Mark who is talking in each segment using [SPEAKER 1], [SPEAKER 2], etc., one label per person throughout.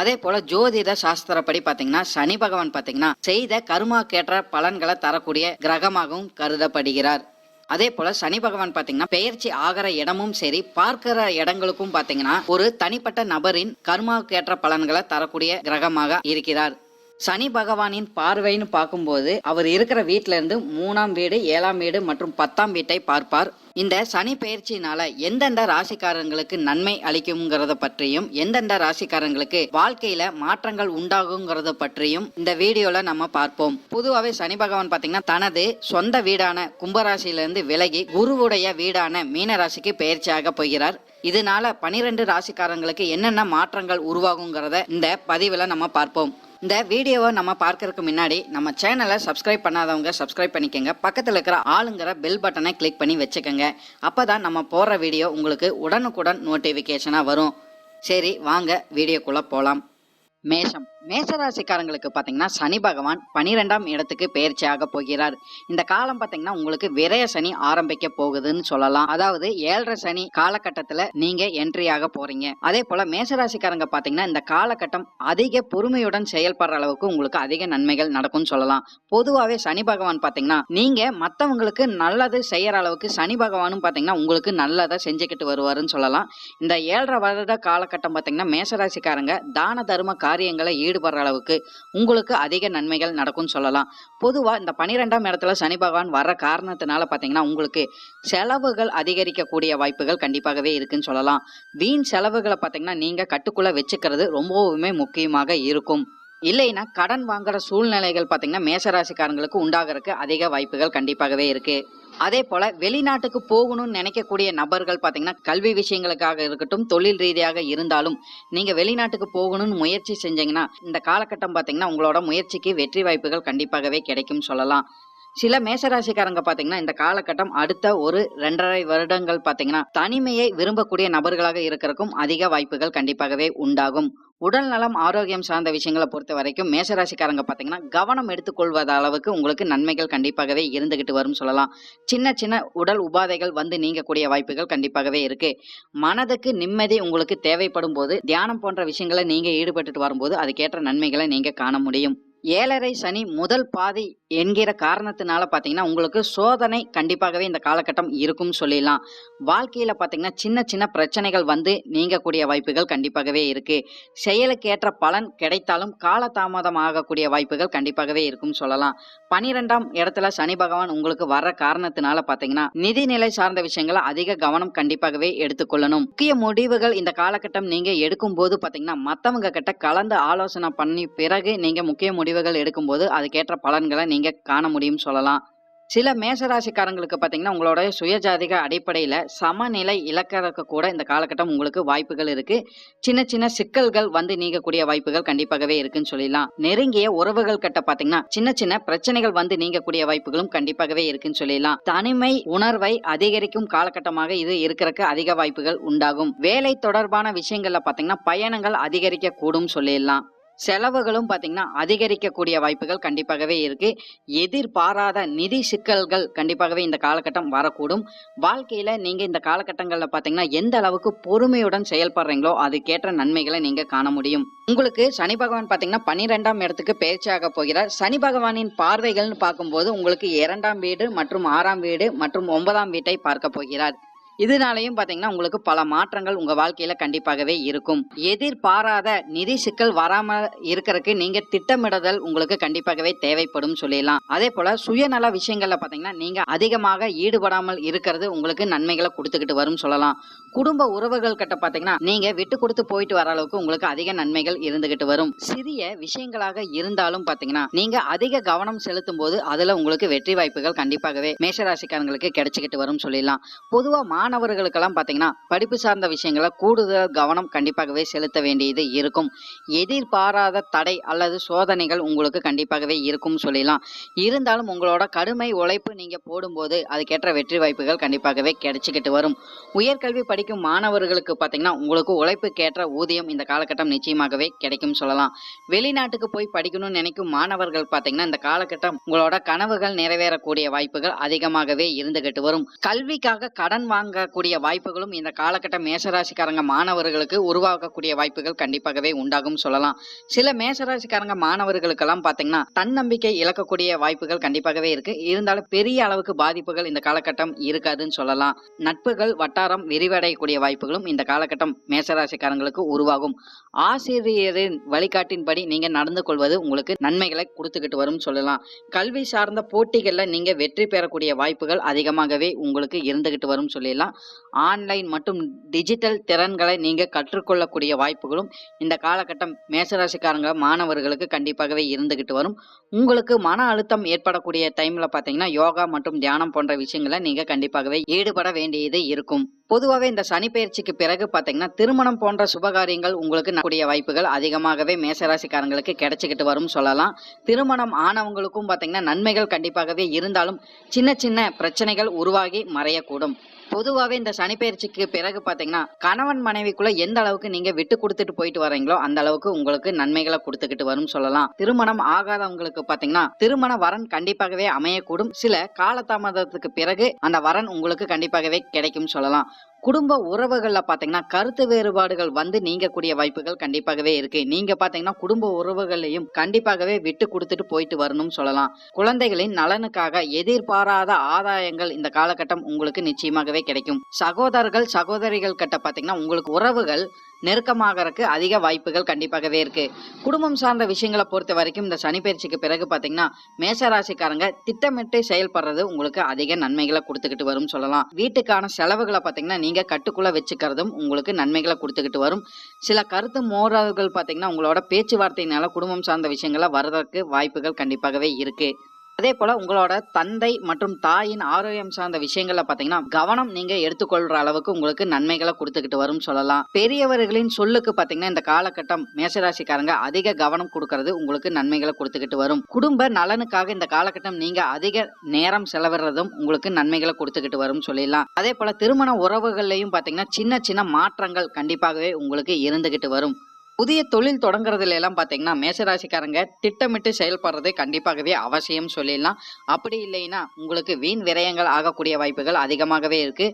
[SPEAKER 1] அதே போல ஜோதிட சாஸ்திரப்படி பாத்தீங்கன்னா சனி பகவான் பாத்தீங்கன்னா செய்த கருமாக்கேற்ற பலன்களை தரக்கூடிய கிரகமாகவும் கருதப்படுகிறார். அதே போல சனி பகவான் பாத்தீங்கன்னா பெயர்ச்சி ஆகிற இடமும் சரி பார்க்கிற இடங்களுக்கும் பாத்தீங்கன்னா ஒரு தனிப்பட்ட நபரின் கர்மாக்கேற்ற பலன்களை தரக்கூடிய கிரகமாக இருக்கிறார். சனி பகவானின் பார்வைன்னு பார்க்கும்போது அவர் இருக்கிற வீட்டில இருந்து மூணாம் வீடு ஏழாம் வீடு மற்றும் பத்தாம் வீட்டை பார்ப்பார். இந்த சனி பயிற்சியினால எந்தெந்த ராசிக்காரங்களுக்கு நன்மை அளிக்குங்கிறத பற்றியும் எந்தெந்த ராசிக்காரங்களுக்கு வாழ்க்கையில மாற்றங்கள் உண்டாகுங்கிறத பற்றியும் இந்த வீடியோல நம்ம பார்ப்போம். பொதுவாகவே சனி பகவான் பாத்தீங்கன்னா தனது சொந்த வீடான கும்பராசியிலிருந்து விலகி குருவுடைய வீடான மீனராசிக்கு பயிற்சியாக போகிறார். இதனால பனிரெண்டு ராசிக்காரங்களுக்கு என்னென்ன மாற்றங்கள் உருவாகுங்கிறத இந்த பதிவில் நம்ம பார்ப்போம். இந்த வீடியோவை நம்ம பார்க்கறதுக்கு முன்னாடி நம்ம சேனலை சப்ஸ்கிரைப் பண்ணாதவங்க சப்ஸ்கிரைப் பண்ணிக்கோங்க. பக்கத்தில் இருக்கிற ஆளுங்கிற பெல் பட்டனை கிளிக் பண்ணி வச்சுக்கோங்க. அப்போ தான் நம்ம போடுற வீடியோ உங்களுக்கு உடனுக்குடன் நோட்டிஃபிகேஷனாக வரும். சரி வாங்க வீடியோக்குள்ளே போகலாம் மேஷம். மேசராசிக்காரங்களுக்கு பார்த்தீங்கன்னா சனி பகவான் பனிரெண்டாம் இடத்துக்கு பயிற்சியாக போகிறார். இந்த காலம் பார்த்தீங்கன்னா உங்களுக்கு விரய சனி ஆரம்பிக்க போகுதுன்னு சொல்லலாம். அதாவது ஏழரை சனி காலகட்டத்தில் நீங்க என்ட்ரியாக போறீங்க. அதே போல மேசராசிக்காரங்க பார்த்தீங்கன்னா இந்த காலகட்டம் அதிக பொறுமையுடன் செயல்படுற அளவுக்கு உங்களுக்கு அதிக நன்மைகள் நடக்கும்னு சொல்லலாம். பொதுவாகவே சனி பகவான் பார்த்தீங்கன்னா நீங்க மற்றவங்களுக்கு நல்லது செய்யற அளவுக்கு சனி பகவானும் பார்த்தீங்கன்னா உங்களுக்கு நல்லதை செஞ்சுக்கிட்டு வருவாருன்னு சொல்லலாம். இந்த ஏழரை வருட காலகட்டம் பார்த்தீங்கன்னா மேசராசிக்காரங்க தான தர்ம காரியங்களை ஈடுபடுற அளவுக்கு உங்களுக்கு அதிக நன்மைகள் நடக்கும்னு சொல்லலாம். பொதுவாக இந்த பனிரெண்டாம் இடத்துல சனி பகவான் வர்ற காரணத்தினால பார்த்தீங்கன்னா உங்களுக்கு செலவுகள் அதிகரிக்கக்கூடிய வாய்ப்புகள் கண்டிப்பாகவே இருக்குன்னு சொல்லலாம். வீண் செலவுகளை பார்த்தீங்கன்னா நீங்கள் கட்டுக்குள்ளே வச்சுக்கிறது ரொம்பவுமே முக்கியமாக இருக்கும். இல்லைன்னா கடன் வாங்குற சூழ்நிலைகள் பார்த்தீங்கன்னா மேசராசிக்காரங்களுக்கு உண்டாகிறதுக்கு அதிக வாய்ப்புகள் கண்டிப்பாகவே இருக்கு. அதே போல வெளிநாட்டுக்கு போகணும்னு நினைக்கக்கூடிய நபர்கள் பார்த்தீங்கன்னா கல்வி விஷயங்களுக்காக இருக்கட்டும் தொழில் ரீதியாக இருந்தாலும் நீங்க வெளிநாட்டுக்கு போகணும்னு முயற்சி செஞ்சீங்கன்னா இந்த காலகட்டம் பார்த்தீங்கன்னா உங்களோட முயற்சிக்கு வெற்றி வாய்ப்புகள் கண்டிப்பாகவே கிடைக்கும் சொல்லலாம். சில மேஷராசிக்காரங்க பார்த்தீங்கன்னா இந்த காலகட்டம் அடுத்த ஒரு ரெண்டரை வருடங்கள் பார்த்தீங்கன்னா தனிமையை விரும்பக்கூடிய நபர்களாக இருக்கிறக்கும் அதிக வாய்ப்புகள் கண்டிப்பாகவே உண்டாகும். உடல் நலம் ஆரோக்கியம் சார்ந்த விஷயங்களை பொறுத்த வரைக்கும் மேசராசிக்காரங்க பார்த்தீங்கன்னா கவனம் எடுத்துக்கொள்வத அளவுக்கு உங்களுக்கு நன்மைகள் கண்டிப்பாகவே இருந்துகிட்டு வரும் சொல்லலாம். சின்ன சின்ன உடல் உபாதைகள் வந்து நீங்கக்கூடிய வாய்ப்புகள் கண்டிப்பாகவே இருக்கு. மனதுக்கு நிம்மதி உங்களுக்கு தேவைப்படும் போது தியானம் போன்ற விஷயங்களை நீங்க ஈடுபட்டுட்டு வரும்போது அதுக்கேற்ற நன்மைகளை நீங்க காண முடியும். ஏழரை சனி முதல் பாதி என்கிற காரணத்தினால பார்த்தீங்கன்னா உங்களுக்கு சோதனை கண்டிப்பாகவே இந்த காலகட்டம் இருக்கும் சொல்லிடலாம். வாழ்க்கையில் பார்த்தீங்கன்னா சின்ன சின்ன பிரச்சனைகள் வந்து நீங்கக்கூடிய வாய்ப்புகள் கண்டிப்பாகவே இருக்கு. செயலுக்கேற்ற பலன் கிடைத்தாலும் காலதாமதம் ஆகக்கூடிய வாய்ப்புகள் கண்டிப்பாகவே இருக்கும் சொல்லலாம். பனிரெண்டாம் இடத்துல சனி பகவான் உங்களுக்கு வர்ற காரணத்தினால பார்த்தீங்கன்னா நிதிநிலை சார்ந்த விஷயங்களை அதிக கவனம் கண்டிப்பாகவே எடுத்துக்கொள்ளணும். முக்கிய முடிவுகள் இந்த காலகட்டம் நீங்க எடுக்கும் போது பார்த்தீங்கன்னா மற்றவங்க கிட்ட கலந்து ஆலோசனை பண்ணி பிறகு நீங்க முக்கிய முடிவுகள் எடுக்கும்போது அதுக்கேற்ற பலன்களை நீங்க காண முடியும் சொல்லலாம். சில மேசராசிக்காரங்களுக்கு பார்த்தீங்கன்னா உங்களோட சுயஜாதிக அடிப்படையில் சமநிலை இழக்கிறதுக்கு கூட இந்த காலகட்டம் உங்களுக்கு வாய்ப்புகள் இருக்கு. சின்ன சின்ன சிக்கல்கள் வந்து நீங்கக்கூடிய வாய்ப்புகள் கண்டிப்பாகவே இருக்குன்னு சொல்லிடலாம். நெருங்கிய உறவுகள் கிட்ட பார்த்தீங்கன்னா சின்ன சின்ன பிரச்சனைகள் வந்து நீங்கக்கூடிய வாய்ப்புகளும் கண்டிப்பாகவே இருக்குன்னு சொல்லிடலாம். தனிமை உணர்வை அதிகரிக்கும் காலகட்டமாக இது இருக்கிறதுக்கு அதிக வாய்ப்புகள் உண்டாகும். வேலை தொடர்பான விஷயங்கள்ல பார்த்தீங்கன்னா பயணங்கள் அதிகரிக்க கூடும் சொல்லிடலாம். செலவுகளும் பார்த்தீங்கன்னா அதிகரிக்கக்கூடிய வாய்ப்புகள் கண்டிப்பாகவே இருக்கு. எதிர்பாராத நிதி சிக்கல்கள் கண்டிப்பாகவே இந்த காலகட்டம் வரக்கூடும். வாழ்க்கையில நீங்க இந்த காலகட்டங்களில் பார்த்தீங்கன்னா எந்த அளவுக்கு பொறுமையுடன் செயல்படுறீங்களோ அதுக்கேற்ற நன்மைகளை நீங்க காண முடியும். உங்களுக்கு சனி பகவான் பார்த்தீங்கன்னா பன்னிரெண்டாம் இடத்துக்கு பயிற்சியாக போகிறார். சனி பகவானின் பார்வைகள்னு பார்க்கும்போது உங்களுக்கு இரண்டாம் வீடு மற்றும் ஆறாம் வீடு மற்றும் ஒன்பதாம் வீட்டை பார்க்க போகிறார். இதனாலையும் பாத்தீங்கன்னா உங்களுக்கு பல மாற்றங்கள் உங்க வாழ்க்கையில கண்டிப்பாகவே இருக்கும். எதிர்பாராத நிதி சிக்கல் வராம இருக்கிறதுக்கு நீங்க திட்டமிடுதல் உங்களுக்கு கண்டிப்பாகவே தேவைப்படும் சொல்லிடலாம். அதே போல சுயநல விஷயங்கள்ல பாத்தீங்கன்னா நீங்க அதிகமாக ஈடுபடாமல் இருக்கிறது உங்களுக்கு நன்மைகளை கொடுத்துக்கிட்டு வரும் சொல்லலாம். குடும்ப உறவுகள் கிட்ட பாத்தீங்கன்னா நீங்க விட்டு கொடுத்து போயிட்டு வர அளவுக்கு உங்களுக்கு அதிக நன்மைகள் இருந்துகிட்டு வரும். சிறிய விஷயங்களாக இருந்தாலும் பாத்தீங்கன்னா நீங்க அதிக கவனம் செலுத்தும் போது அதுல உங்களுக்கு வெற்றி வாய்ப்புகள் கண்டிப்பாகவே மேஷராசிக்காரங்களுக்கு கிடைச்சிக்கிட்டு வரும் சொல்லிடலாம். பொதுவா மாணவர்களுக்கெல்லாம் பார்த்தீங்கன்னா படிப்பு சார்ந்த விஷயங்களை கூடுதல் கவனம் கண்டிப்பாகவே செலுத்த வேண்டியது இருக்கும். எதிர்பாராத தடை அல்லது சோதனைகள் உங்களுக்கு கண்டிப்பாகவே இருக்கும் சொல்லலாம். இருந்தாலும் உங்களோட கடுமை உழைப்பு நீங்கள் போடும்போது அதுக்கேற்ற வெற்றி வாய்ப்புகள் கண்டிப்பாகவே கிடைச்சிக்கிட்டு வரும். உயர்கல்வி படிக்கும் மாணவர்களுக்கு பார்த்தீங்கன்னா உங்களுக்கு உழைப்புக்கேற்ற ஊதியம் இந்த காலகட்டம் நிச்சயமாகவே கிடைக்கும் சொல்லலாம். வெளிநாட்டுக்கு போய் படிக்கணும்னு நினைக்கும் மாணவர்கள் பார்த்தீங்கன்னா இந்த காலகட்டம் உங்களோட கனவுகள் நிறைவேறக்கூடிய வாய்ப்புகள் அதிகமாகவே இருந்துகிட்டு வரும். கல்விக்காக கடன் வாங்க வாங்கக்கூடிய வாய்ப்புகளும் இந்த காலகட்டம் மேசராசிக்காரங்க மாணவர்களுக்கு உருவாகக்கூடிய வாய்ப்புகள் கண்டிப்பாகவே உண்டாகும் சொல்லலாம். சில மேசராசிக்காரங்க மாணவர்களுக்கெல்லாம் பார்த்தீங்கன்னா தன்னம்பிக்கை இழக்கக்கூடிய வாய்ப்புகள் கண்டிப்பாகவே இருக்கு. இருந்தாலும் பெரிய அளவுக்கு பாதிப்புகள் இந்த காலகட்டம் இருக்காதுன்னு சொல்லலாம். நட்புகள் வட்டாரம் விரிவடையக்கூடிய வாய்ப்புகளும் இந்த காலகட்டம் மேசராசிக்காரங்களுக்கு உருவாகும். ஆசிரியரின் வழிகாட்டின்படி நீங்க நடந்து கொள்வது உங்களுக்கு நன்மைகளை கொடுத்துக்கிட்டு வரும் சொல்லலாம். கல்வி சார்ந்த போட்டிகள்ல நீங்க வெற்றி பெறக்கூடிய வாய்ப்புகள் அதிகமாகவே உங்களுக்கு இருந்துகிட்டு வரும் சொல்லலாம் ஆன்லைன் மற்றும் டிஜிட்டல் திறன்களை நீங்க கற்றுக்கொள்ளக்கூடிய வாய்ப்புகளும் இந்த காலகட்டம் மேசராசிக்காரங்க மாணவர்களுக்கு கண்டிப்பாகவே இருந்துகிட்டு வரும். உங்களுக்கு மன அழுத்தம் ஏற்படக்கூடிய டைம்ல பாத்தீங்கன்னா யோகா மற்றும் தியானம் போன்ற விஷயங்களை நீங்க கண்டிப்பாகவே ஈடுபட வேண்டியது இருக்கும். பொதுவாகவே இந்த சனி பயிற்சிக்கு பிறகு பாத்தீங்கன்னா திருமணம் போன்ற சுபகாரியங்கள் உங்களுக்கு கூடிய வாய்ப்புகள் அதிகமாகவே மேசராசிக்காரங்களுக்கு கிடைச்சிக்கிட்டு வரும் சொல்லலாம். திருமணம் ஆனவங்களுக்கும் பாத்தீங்கன்னா நன்மைகள் கண்டிப்பாகவே இருந்தாலும் சின்ன சின்ன பிரச்சனைகள் உருவாகி மறையக்கூடும். பொதுவாகவே இந்த சனிப்பெயர்ச்சிக்கு பிறகு பார்த்தீங்கன்னா கணவன் மனைவிக்குள்ள எந்த அளவுக்கு நீங்க விட்டு கொடுத்துட்டு போயிட்டு வரீங்களோ அந்த அளவுக்கு உங்களுக்கு நன்மைகளை கொடுத்துக்கிட்டு வரும் சொல்லலாம். திருமணம் ஆகாதவங்களுக்கு பார்த்தீங்கன்னா திருமண வரன் கண்டிப்பாகவே அமையக்கூடும். சில காலதாமதத்துக்கு பிறகு அந்த வரன் உங்களுக்கு கண்டிப்பாகவே கிடைக்கும் சொல்லலாம். குடும்ப உறவுகள்ல பாத்தீங்கன்னா கருத்து வேறுபாடுகள் வந்து நீங்கக்கூடிய வாய்ப்புகள் கண்டிப்பாகவே இருக்கு. நீங்க பாத்தீங்கன்னா குடும்ப உறவுகளையும் கண்டிப்பாகவே விட்டு கொடுத்துட்டு போயிட்டு வரணும்னு சொல்லலாம். குழந்தைகளின் நலனுக்காக எதிர்பாராத ஆதாயங்கள் இந்த காலகட்டம் உங்களுக்கு நிச்சயமாகவே கிடைக்கும். சகோதரர்கள் சகோதரிகள் கிட்ட பாத்தீங்கன்னா உங்களுக்கு உறவுகள் நெருக்கமாகறதுக்கு அதிக வாய்ப்புகள் கண்டிப்பாகவே இருக்கு. குடும்பம் சார்ந்த விஷயங்களை பொறுத்த வரைக்கும் இந்த சனிப்பயிற்சிக்கு பிறகு பாத்தீங்கன்னா மேசராசிக்காரங்க திட்டமிட்டு செயல்படுறது உங்களுக்கு அதிக நன்மைகளை கொடுத்துக்கிட்டு வரும் சொல்லலாம். வீட்டுக்கான செலவுகளை பாத்தீங்கன்னா நீங்க கட்டுக்குள்ள வச்சுக்கிறதும் உங்களுக்கு நன்மைகளை கொடுத்துக்கிட்டு வரும். சில கருத்து மோதல்கள் பாத்தீங்கன்னா உங்களோட பேச்சுவார்த்தையினால குடும்பம் சார்ந்த விஷயங்களை வர்றதற்கு வாய்ப்புகள் கண்டிப்பாகவே இருக்கு. அதே போல உங்களோட தந்தை மற்றும் தாயின் ஆரோக்கியம் சார்ந்த விஷயங்கள்ல பாத்தீங்கன்னா கவனம் நீங்க எடுத்துக்கொள்ற அளவுக்கு உங்களுக்கு நன்மைகளை கொடுத்துக்கிட்டு வரும் சொல்லலாம். பெரியவர்களின் சொல்லுக்கு பாத்தீங்கன்னா இந்த காலகட்டம் மேசராசிக்காரங்க அதிக கவனம் கொடுக்கறது உங்களுக்கு நன்மைகளை கொடுத்துக்கிட்டு வரும். குடும்ப நலனுக்காக இந்த காலகட்டம் நீங்க அதிக நேரம் செலவிடுறதும் உங்களுக்கு நன்மைகளை கொடுத்துக்கிட்டு வரும் சொல்லிடலாம். அதே போல திருமண உறவுகள்லயும் பாத்தீங்கன்னா சின்ன சின்ன மாற்றங்கள் கண்டிப்பாகவே உங்களுக்கு இருந்துகிட்டு வரும். புதிய தொழில் தொடங்குறதுல எல்லாம் பாத்தீங்கன்னா மேசராசிக்காரங்க திட்டமிட்டு செயல்படுறது கண்டிப்பாகவே அவசியம் சொல்லிடலாம். அப்படி இல்லைன்னா உங்களுக்கு வீண் விரயங்கள் ஆகக்கூடிய வாய்ப்புகள் அதிகமாகவே இருக்கு.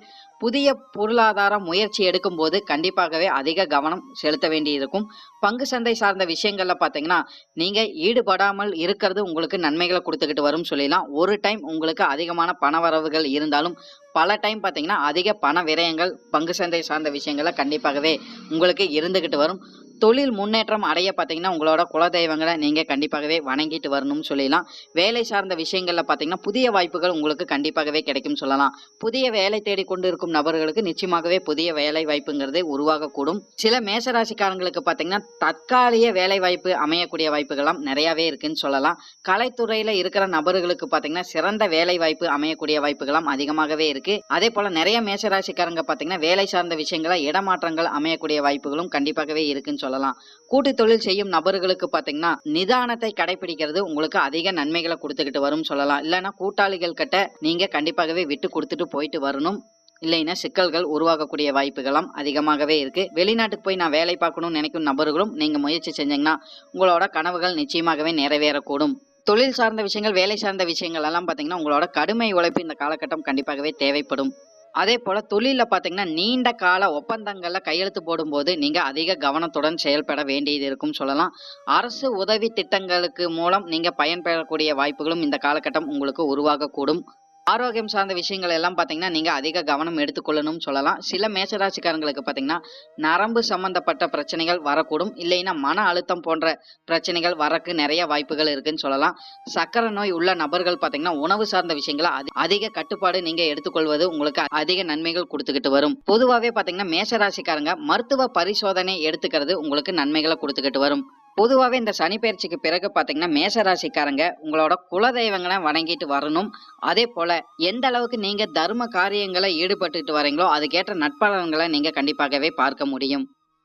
[SPEAKER 1] புதிய பொருளாதார முயற்சி எடுக்கும் போது கண்டிப்பாகவே அதிக கவனம் செலுத்த வேண்டி இருக்கும் பங்கு சந்தை சார்ந்த விஷயங்கள்ல பாத்தீங்கன்னா நீங்க ஈடுபடாமல் இருக்கிறது உங்களுக்கு நன்மைகளை கொடுத்துக்கிட்டு வரும் சொல்லிடலாம். ஒரு டைம் உங்களுக்கு அதிகமான பண வரவுகள் இருந்தாலும் பல டைம் பார்த்தீங்கன்னா அதிக பண விரயங்கள் பங்கு சந்தை சார்ந்த விஷயங்கள்ல கண்டிப்பாகவே உங்களுக்கு இருந்துக்கிட்டு வரும். தொழில் முன்னேற்றம் அடைய பார்த்தீங்கன்னா உங்களோட குலதெய்வங்களை நீங்கள் கண்டிப்பாகவே வணங்கிட்டு வரணும்னு சொல்லிடலாம். வேலை சார்ந்த விஷயங்களில் பார்த்தீங்கன்னா புதிய வாய்ப்புகள் உங்களுக்கு கண்டிப்பாகவே கிடைக்கும் சொல்லலாம். புதிய வேலை தேடி கொண்டு இருக்கும் நபர்களுக்கு நிச்சயமாகவே புதிய வேலை வாய்ப்புங்கிறது உருவாகக்கூடும். சில மேசராசிக்காரங்களுக்கு பார்த்தீங்கன்னா தற்காலிக வேலை வாய்ப்பு அமையக்கூடிய வாய்ப்புகள்லாம் நிறையாவே இருக்குன்னு சொல்லலாம். கலைத்துறையில் இருக்கிற நபர்களுக்கு பார்த்தீங்கன்னா சிறந்த வேலை வாய்ப்பு அமையக்கூடிய வாய்ப்புகள்லாம் அதிகமாகவே இருக்கு. அதே போல நிறைய மேசராசிக்காரங்க பார்த்தீங்கன்னா வேலை சார்ந்த விஷயங்களா இடமாற்றங்கள் அமையக்கூடிய வாய்ப்புகளும் கண்டிப்பாகவே இருக்குன்னு சொல்லலாம். கூட்டு தொழில் செய்யும் நபர்களுக்கு பார்த்தீங்கன்னா நிதானத்தை கடைபிடிக்கிறது உங்களுக்கு அதிக நன்மைகளை கொடுத்துக்கிட்டு வரும் சொல்லலாம். இல்லைன்னா கூட்டாளிகள் கிட்ட நீங்க கண்டிப்பாகவே விட்டு கொடுத்துட்டு போயிட்டு வரணும். இல்லைன்னா சிக்கல்கள் உருவாகக்கூடிய வாய்ப்புகளும் அதிகமாகவே இருக்கு. வெளிநாட்டுக்கு போய் நான் வேலை பார்க்கணும்னு நினைக்கும் நபர்களும் நீங்க முயற்சி செஞ்சீங்கன்னா உங்களோட கனவுகள் நிச்சயமாகவே நிறைவேறக்கூடும். தொழில் சார்ந்த விஷயங்கள் வேலை சார்ந்த விஷயங்கள் எல்லாம் பார்த்தீங்கன்னா உங்களோட கடுமை உழைப்பு இந்த காலகட்டம் கண்டிப்பாகவே தேவைப்படும். அதே போல தொழில பாத்தீங்கன்னா நீண்ட கால ஒப்பந்தங்கள்ல கையெழுத்து போடும்போது நீங்க அதிக கவனத்துடன் செயல்பட வேண்டியது இருக்கும் சொல்லலாம். அரசு உதவி திட்டங்களுக்கு மூலம் நீங்க பயன்பெறக்கூடிய வாய்ப்புகளும் இந்த காலகட்டம் உங்களுக்கு உருவாகக்கூடும். ஆரோக்கியம் சார்ந்த விஷயங்கள் எல்லாம் பார்த்தீங்கன்னா நீங்கள் அதிக கவனம் எடுத்துக்கொள்ளணும்னு சொல்லலாம். சில மேசராசிக்காரங்களுக்கு பார்த்தீங்கன்னா நரம்பு சம்பந்தப்பட்ட பிரச்சனைகள் வரக்கூடும். இல்லைன்னா மன அழுத்தம் போன்ற பிரச்சனைகள் வரக்கு நிறைய வாய்ப்புகள் இருக்குன்னு சொல்லலாம். சக்கரை நோய் உள்ள நபர்கள் பார்த்தீங்கன்னா உணவு சார்ந்த விஷயங்களை அதி- அதிக கட்டுப்பாடு நீங்கள் எடுத்துக்கொள்வது உங்களுக்கு அதிக நன்மைகள் கொடுத்துக்கிட்டு வரும். பொதுவாகவே பார்த்தீங்கன்னா மேசராசிக்காரங்க மருத்துவ பரிசோதனை எடுத்துக்கிறது உங்களுக்கு நன்மைகளை கொடுத்துக்கிட்டு வரும். பொதுவாகவே இந்த சனி பயிற்சிக்கு பிறகு பார்த்தீங்கன்னா மேசராசிக்காரங்க உங்களோட குலதெய்வங்களை வணங்கிட்டு வரணும். அதே போல எந்த அளவுக்கு நீங்க தர்ம காரியங்களை ஈடுபட்டுட்டு வரீங்களோ அதுக்கேற்ற நட்பலன்களை நீங்க கண்டிப்பாகவே பார்க்க முடியும்.